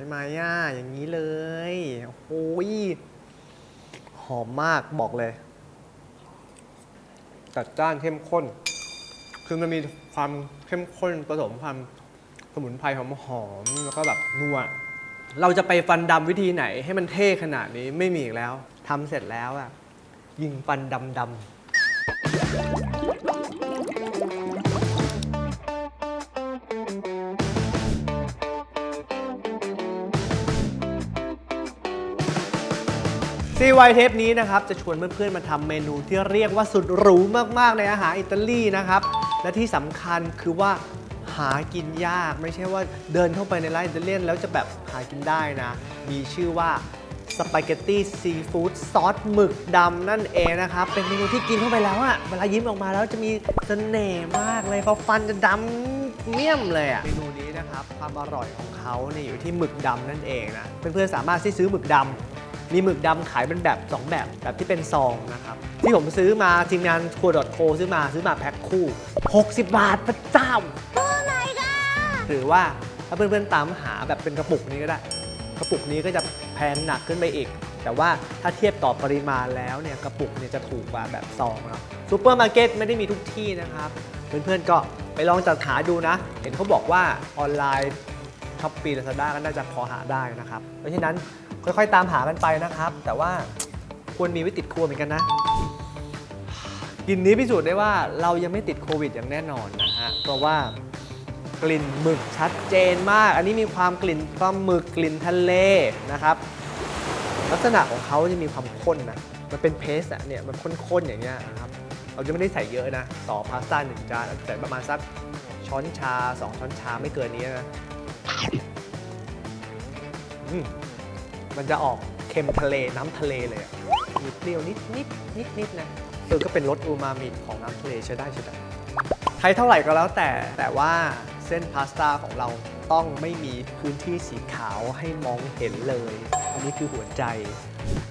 ช่ไหมอะอย่างนี้เลยโอ้ยหอมมากบอกเลย จัดจ้านเข้มข้น คือมันมีความเข้มข้นผสมความสมุนไพรหอมๆแล้วก็แบบนัวเราจะไปฟันดำวิธีไหนให้มันเท่ขนาดนี้ไม่มีอีกแล้วทำเสร็จแล้วอะยิงฟันดำดำ ซีไวเทปนี้นะครับ จะชวนเพื่อนๆมาทำเมนูที่เรียกว่าสุดหรูมากๆ ในอาหารอิตาลีนะครับ และที่สำคัญคือว่าหากินยากไม่ใช่ว่าเดินเข้าไปในร้านอิตาเลียนแล้วจะแบบหากินได้นะ มีชื่อว่าสปาเกตตี้ซีฟู้ดซอสหมึกดำนั่นเองนะครับ เป็นเมนูที่กินเข้าไปแล้วอะเวลายิ้มออกมาแล้วจะมีเสน่ห์มากเลยเพราะฟันจะดำเมี่ยมเลยอะเมนูนี้นะครับความอร่อยของเขาเนี่ยอยู่ที่หมึกดำนั่นเองนะเพื่อนๆสามารถที่ซื้อหมึกดำ มีหมึกดำขายเป็นแบบ 2 แบบแบบที่เป็นซองนะครับ ที่ผมซื้อมาทีมงานครัว .co ซื้อมาซื้อมาแพ็คคู่ 60 บาทพระเจ้าหรือว่าถ้าเพื่อนๆตามหาแบบเป็นกระปุกนี้ก็ได้ กระปุกนี้ก็จะแพงหนักขึ้นไปอีก แต่ว่าถ้าเทียบต่อปริมาณแล้วเนี่ยกระปุกเนี่ยจะถูกกว่าแบบซองเนาะซูเปอร์มาร์เก็ตไม่ได้มีทุกที่นะครับ เพื่อนๆก็ไปลองจัดหาดูนะ เห็นเขาบอกว่าออนไลน์ช้อปปี้ลาซาด้าก็น่าจะพอหาได้นะครับ เพราะฉะนั้น ค่อยๆ ตามหากันไปนะครับ แต่ว่าควรมีไว้ติดครัวเหมือนกันนะ กลิ่นนี้พิสูจน์ได้ว่าเรายังไม่ติดโควิดอย่างแน่นอนนะฮะ เพราะว่ากลิ่นหมึกชัดเจนมาก อันนี้มีความกลิ่นปลาหมึกกลิ่นทะเลนะครับ ลักษณะของเขาจะมีความข้นนะ มันเป็นเพสต์อะเนี่ยมันข้นๆอย่างเงี้ยนะครับ เราจะไม่ได้ใส่เยอะนะ ต่อพาสต้าหนึ่งจานใส่ประมาณสักช้อนชา 2 ช้อนชาไม่เกินนี้นะ มันจะออกเค็มทะเลน้ำทะเลเลยอะมีเปรี้ยวนิดนิดนิดนิดนะเออก็เป็นรสอูมามิของน้ำทะเลใช้ได้ใช้ได้ใช้เท่าไหร่ก็แล้วแต่แต่ว่าเส้นพาสต้าของเราต้องไม่มีพื้นที่สีขาวให้มองเห็นเลย อันนี้คือหัวใจ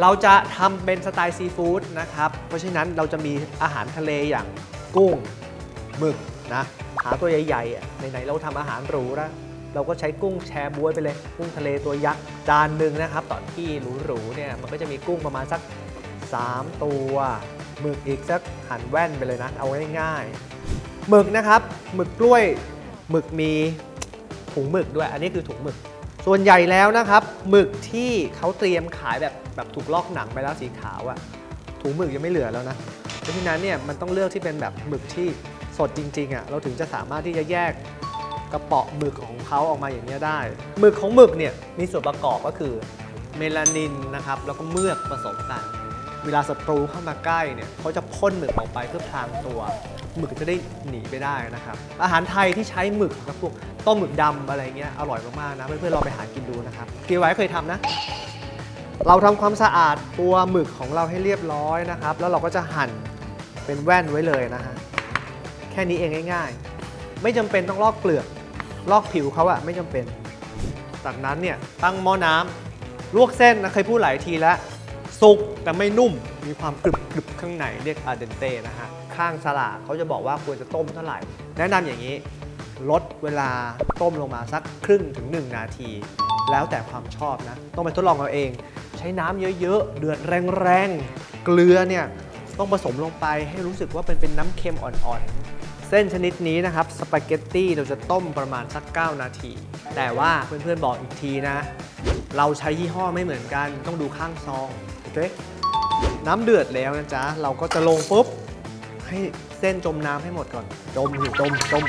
เราจะทำเป็นสไตล์ซีฟู้ดนะครับ เพราะฉะนั้นเราจะมีอาหารทะเลอย่างกุ้งหมึกนะหาตัวใหญ่ๆอะไหนๆเราทำอาหารหรูแล้ว เราก็ใช้กุ้งแชร์บวยไปเลย กุ้งทะเลตัวยักษ์จานหนึ่งนะครับตอนที่หรูๆเนี่ยมันก็จะมีกุ้งประมาณสัก 3 ตัวหมึกอีกสักหันแว่นไปเลยนะ เอาง่ายๆหมึกนะครับหมึกกล้วยหมึกมีถุงหมึกด้วย อันนี้คือถุงหมึก ส่วนใหญ่แล้วนะครับหมึกที่เขาเตรียมขายแบบแบบถูกลอกหนังไปแล้วสีขาวอะถุงหมึกยังไม่เหลือแล้วนะเพราะฉะนั้นเนี่ยมันต้องเลือกที่เป็นแบบหมึกที่สดจริงๆอะเราถึงจะสามารถที่จะแยก กระเปาะหมึกของเขาออกมาอย่างนี้ได้หมึกของหมึกเนี่ยมีส่วนประกอบก็คือเมลานินนะครับแล้วก็เมือกผสมกัน เวลาศัตรูเข้ามาใกล้เนี่ยเขาจะพ่นหมึกออกไปเพื่อพรางตัวหมึกจะได้หนีไปได้นะครับ อาหารไทยที่ใช้หมึกกับพวกต้มหมึกดำอะไรเงี้ยอร่อยมากๆนะเพื่อนๆลองไปหากินดูนะครับพี่ไว้เคยทำนะ เราทำความสะอาดตัวหมึกของเราให้เรียบร้อยนะครับ แล้วเราก็จะหั่นเป็นแว่นไว้เลยนะฮะแค่นี้เองง่าย ๆ ไม่จำเป็นต้องลอกเปลือก ลอกผิวเขาอะไม่จำเป็น จากนั้นเนี่ยตั้งหม้อน้ำลวกเส้นนะเคยพูดหลายทีแล้วสุกแต่ไม่นุ่มมีความกรึบกรึบข้างในเรียกอาเดนเต้นะฮะ ข้างฉลากเขาจะบอกว่าควรจะต้มเท่าไหร่ แนะนำอย่างนี้ ลดเวลาต้มลงมาสักครึ่งถึง 1 นาที แล้วแต่ความชอบนะ ต้องไปทดลองเอาเอง ใช้น้ำเยอะๆ เดือดแรงๆ เกลือเนี่ย ต้องผสมลงไปให้รู้สึกว่าเป็นเป็นน้ำเค็มอ่อนๆ เส้นชนิดนี้นะครับสปาเกตตี้เราจะต้มประมาณสัก 9 นาที แต่ว่าเพื่อนๆบอกอีกทีนะ เราใช้ยี่ห้อไม่เหมือนกันต้องดูข้างซองโอเคน้ำเดือดแล้วนะจ๊ะ เราก็จะลงปุ๊บ ให้เส้นจมน้ำให้หมดก่อน จมอยู่จมจม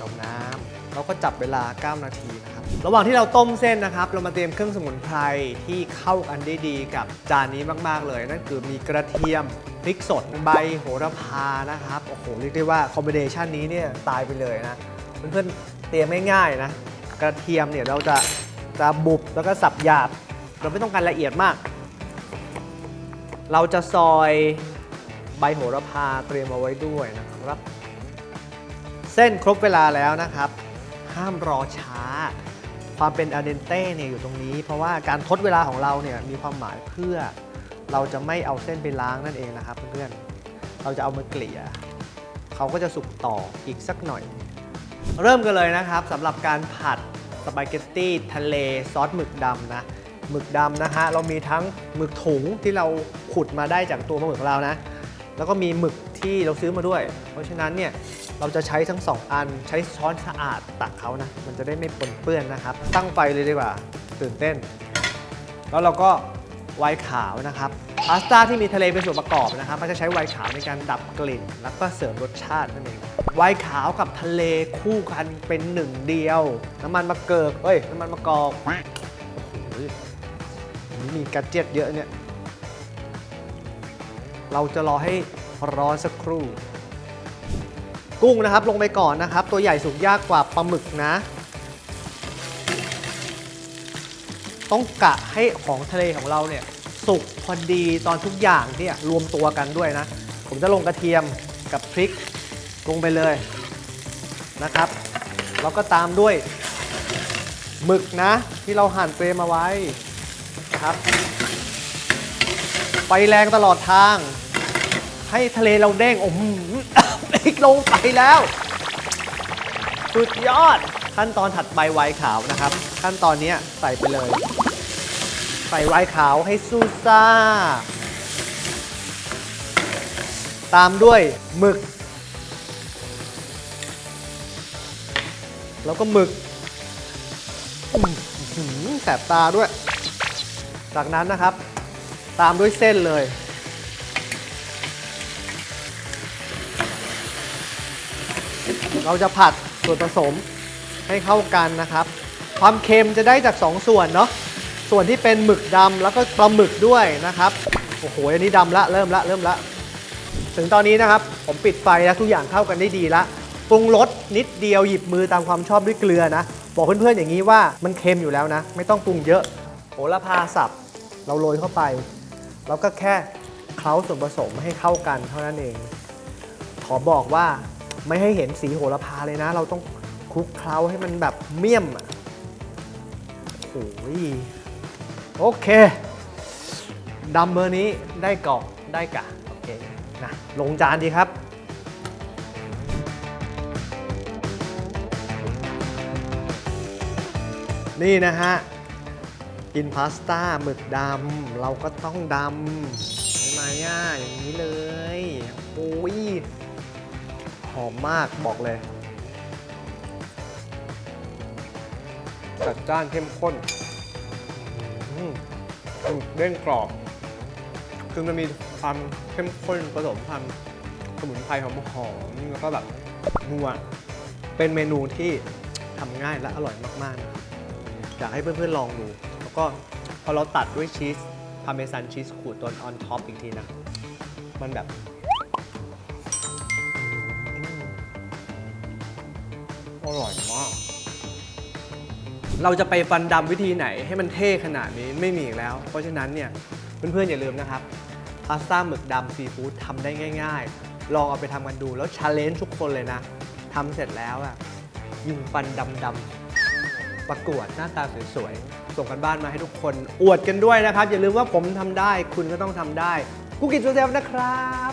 จมน้ำเราก็จับเวลา 9 นาทีนะครับ ระหว่างที่เราต้มเส้นนะครับ เรามาเตรียมเครื่องสมุนไพรที่เข้ากันได้ดีกับจานนี้มากๆเลย นั่นคือมีกระเทียมพริกสดใบโหระพานะครับโอ้โหเรียกได้ว่าคอมบิเนชันนี้เนี่ยตายไปเลยนะเพื่อนๆเตรียมง่ายๆนะกระเทียมเนี่ยเราจะจะบุบแล้วก็สับหยาบเราไม่ต้องการละเอียดมาก เราจะซอยใบโหระพาเตรียมเอาไว้ด้วยนะครับ เส้นครบเวลาแล้วนะครับ ห้ามรอช้า ความเป็นอาเดนเต้เนี่ยอยู่ตรงนี้ เพราะว่าการทดเวลาของเราเนี่ยมีความหมายเพื่อเราจะไม่เอาเส้นไปล้างนั่นเองนะครับเพื่อนๆเราจะเอามาเกลี่ยเขาก็จะสุกต่ออีกสักหน่อย เริ่มกันเลยนะครับสำหรับการผัดสปาเกตตี้ทะเลซอสหมึกดำนะหมึกดำนะฮะเรามีทั้งหมึกถุงที่เราขุดมาได้จากตัวปลาหมึกของเรานะ แล้วก็มีหมึกที่เราซื้อมาด้วย เพราะฉะนั้นเนี่ย เราจะใช้ทั้งสองอันใช้ช้อนสะอาดตักเขานะ มันจะได้ไม่ปนเปื้อนนะครับ ตั้งไฟเลยดีกว่า ตื่นเต้น แล้วเราก็ไวน์ขาวนะครับพาสต้าที่มีทะเลเป็นส่วนประกอบนะครับมันจะใช้ไวน์ขาวในการดับกลิ่น แล้วก็เสริมรสชาตินั่นเองไวน์ขาวกับทะเลคู่กันเป็นหนึ่งเดียว น้ำมันมะเกิกเอ้ยน้ำมันมะกอกโอ้โหมีกัจเจ็ตเยอะเนี่ยเราจะรอให้ร้อนสักครู่ กุ้งนะครับลงไปก่อนนะครับ ตัวใหญ่สุกยากกว่าปลาหมึกนะ ต้องกะให้ของทะเลของเราเนี่ยสุกพอดีตอนทุกอย่างเนี่ยรวมตัวกันด้วยนะ ผมจะลงกระเทียมกับพริกลงไปเลยนะครับแล้วก็ตามด้วยหมึกนะ ที่เราหั่นเตรียมมาไว้ครับไฟแรงตลอดทาง ให้ทะเลเราเด้งโอ้ ริกลงไปแล้วสุดยอด ขั้นตอนถัดไปไวน์ขาวนะครับ ขั้นตอนนี้ใส่ไปเลย ใส่ไวน์ขาวให้ซูซ่า ตามด้วยหมึก แล้วก็หมึกอือแสบตาด้วย จากนั้นนะครับ ตามด้วยเส้นเลย เราจะผัดส่วนผสมให้เข้ากันนะครับ ความเค็มจะได้จาก 2 ส่วนเนาะส่วนที่เป็นหมึกดำแล้วก็ปลาหมึกด้วยนะครับโอ้โหอันนี้ดำละเริ่มละเริ่มละ ถึงตอนนี้นะครับ ผมปิดไฟแล้วทุกอย่างเข้ากันได้ดีละปรุงรสนิดเดียวหยิบมือตามความชอบด้วยเกลือนะ บอกเพื่อนๆอย่างนี้ว่ามันเค็มอยู่แล้วนะ ไม่ต้องปรุงเยอะโหระพาสับเราโรยเข้าไปแล้วก็แค่เคล้าส่วนผสมให้เข้ากันเท่านั้นเอง ขอบอกว่า ไม่ให้เห็นสีโหระพาเลยนะ เราต้องคลุกเคล้าให้มันแบบเมี่ยมอะโอ้ยโอเคดำเบอร์นี้ได้กรอกได้กะโอเคนะลงจานดีครับนี่นะฮะ กินพาสต้าหมึกดำ เราก็ต้องดำใช่ไหมอะอย่างนี้เลย โอ้ย อมมากบอกเลย จัดจ้านเข้มข้นอืมอืมเด้งกรอบ คือมันมีความเข้มข้นผสมความสมุนไพรหอมๆแล้วก็แบบนัว เป็นเมนูที่ทำง่ายและอร่อยมาก ๆ นะครับ อยากให้เพื่อน ๆ ลองดู แล้วก็พอเราตัดด้วยชีสพาเมซานชีสขูดตัวออนท็อปอีกทีนะ มันแบบ อร่อยมาก เราจะไปฟันดำวิธีไหนให้มันเท่ขนาดนี้ไม่มีอีกแล้ว เพราะฉะนั้นเนี่ยเพื่อนๆอย่าลืมนะครับพาสต้าหมึกดำซีฟู้ดทำได้ง่าย ๆ ลองเอาไปทำกันดูแล้วชาเลนจ์ทุกคนเลยนะทำเสร็จแล้วอะยิงฟันดำๆประกวดหน้าตาสวยๆ ส่งกันบ้านมาให้ทุกคน อวดกันด้วยนะครับ อย่าลืมว่าผมทำได้คุณก็ต้องทำได้กูกินโซเซฟนะครับ